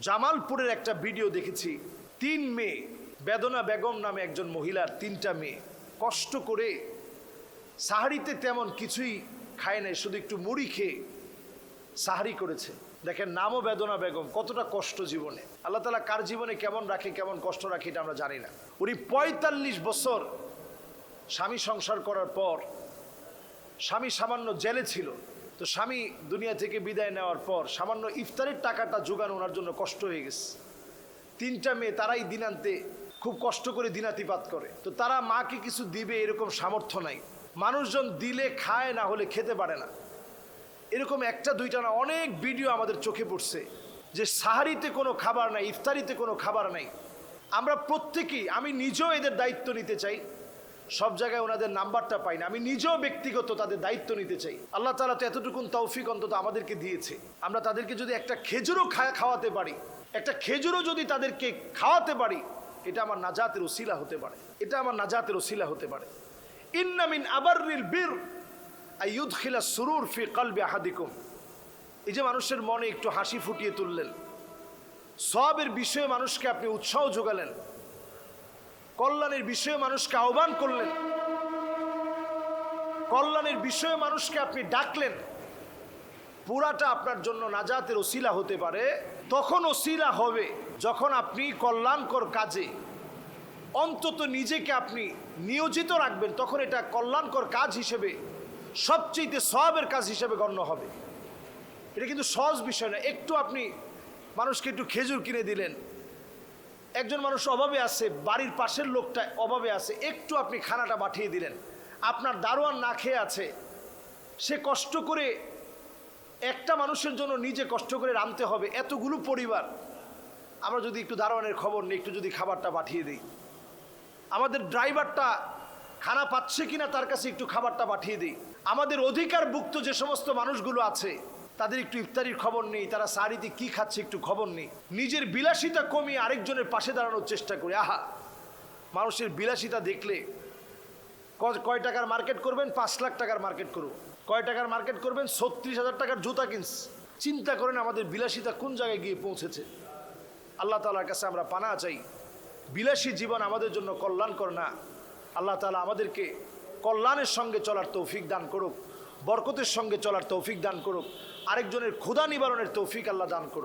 জামালপুরের একটা ভিডিও দেখেছি। তিন মেয়ে, বেদনা বেগম নামে একজন মহিলার তিনটা মেয়ে। কষ্ট করে সাহারিতে তেমন কিছুই খায় নাই, শুধু একটু মুড়ি খেয়ে সাহারি করেছে। দেখেন, নামও বেদনা বেগম, কতটা কষ্ট জীবনে। আল্লাহ তালা কার জীবনে কেমন রাখে, কেমন কষ্ট রাখে এটা আমরা জানি না। উনি পঁয়তাল্লিশ বছর স্বামী সংসার করার পর স্বামী সামান্য জেলে ছিল। তো স্বামী দুনিয়া থেকে বিদায় নেওয়ার পর সামান্য ইফতারের টাকাটা জোগানো ওনার জন্য কষ্ট হয়ে গেছে। তিনটা মেয়ে তারাই দিনান্তে খুব কষ্ট করে দিনাতিপাত করে। তো তারা মাকে কিছু দিবে এরকম সামর্থ্য নাই। মানুষজন দিলে খায় না হলে খেতে পারে না। এরকম একটা দুইটা না অনেক ভিডিও আমাদের চোখে পড়ছে যে সাহারিতে কোনো খাবার নাই, ইফতারিতে কোনো খাবার নাই। আমরা প্রত্যেকেই, আমি নিজেও এদের দায়িত্ব নিতে চাই। সব জায়গায় ওনাদের নাম্বারটা পাই না। আমি নিজেও ব্যক্তিগত তাদের দায়িত্ব নিতে চাই। আল্লাহ তালা তো এতটুকুন তৌফিক অন্তত আমাদেরকে দিয়েছে। আমরা তাদেরকে যদি একটা খেজুরও খাওয়াতে পারি, একটা খেজুরও যদি তাদেরকে খাওয়াতে পারি, এটা আমার নাজাতের ওসিলা হতে পারে। এটা আমার নাজাতের ওসিলা হতে পারে। ইন্নামিন আবারিল বীর আইয়ুদখিলা সুরুর ফি কলবে আহাদিকুম। এই যে মানুষের মনে একটু হাসি ফুটিয়ে তুললেন। সবের বিষয়ে মানুষকে আপনি উৎসাহ যোগালেন। কল্যাণের বিষয়ে মানুষকে আহ্বান করলেন। কল্যাণের বিষয়ে মানুষকে আপনি ডাকলেন। পুরাটা আপনার জন্য নাজাতের ওসিলা হতে পারে। তখন ওসিলা হবে যখন আপনি কল্যাণকর কাজে অন্তত নিজেকে আপনি নিয়োজিত রাখবেন, তখন এটা কল্যাণকর কাজ হিসেবে সবচেয়ে সবের কাজ হিসেবে গণ্য হবে। এটা কিন্তু সহজ বিষয় না। একটু আপনি মানুষকে একটু খেজুর কিনে দিলেন। একজন মানুষ অভাবে আছে, বাড়ির পাশের লোকটা অভাবে আছে, একটু আপনি খানাটা পাঠিয়ে দিলেন। আপনার দারোয়ান না খেয়ে আছে। সে কষ্ট করে একটা মানুষের জন্য নিজে কষ্ট করে রাঁধতে হবে, এতগুলো পরিবার। আমরা যদি একটু দারোয়ানের খবর নিই, একটু যদি খাবারটা পাঠিয়ে দিই। আমাদের ড্রাইভারটা খানা পাচ্ছে কিনা তার কাছে একটু খাবারটা পাঠিয়ে দিই। আমাদের অধিকারভুক্ত যে সমস্ত মানুষগুলো আছে তাদের একটু ইফতারির খবর নেই, তারা সারিতে কি খাচ্ছে একটু খবর নেই। নিজের বিলাসিতা কমিয়ে আরেকজনের পাশে দাঁড়ানোর চেষ্টা করি। আহা! মানুষের বিলাসিতা দেখলে কয় টাকার মার্কেট করবেন? পাঁচ লাখ টাকার মার্কেট করুন। কয় টাকার মার্কেট করবেন? ছত্রিশ হাজার টাকার জুতা কিনস। চিন্তা করেন আমাদের বিলাসিতা কোন জায়গায় গিয়ে পৌঁছেছে। আল্লাহ তালার কাছে আমরা পানা চাই। বিলাসী জীবন আমাদের জন্য কল্যাণ কল্যাণকর না। আল্লাহ তালা আমাদেরকে কল্যাণের সঙ্গে চলার তৌফিক দান করুক। বরকতের সঙ্গে চলার তৌফিক দান করুক। আরেকজনের ক্ষুধা নিবারণের তৌফিক আল্লাহ দান করুক।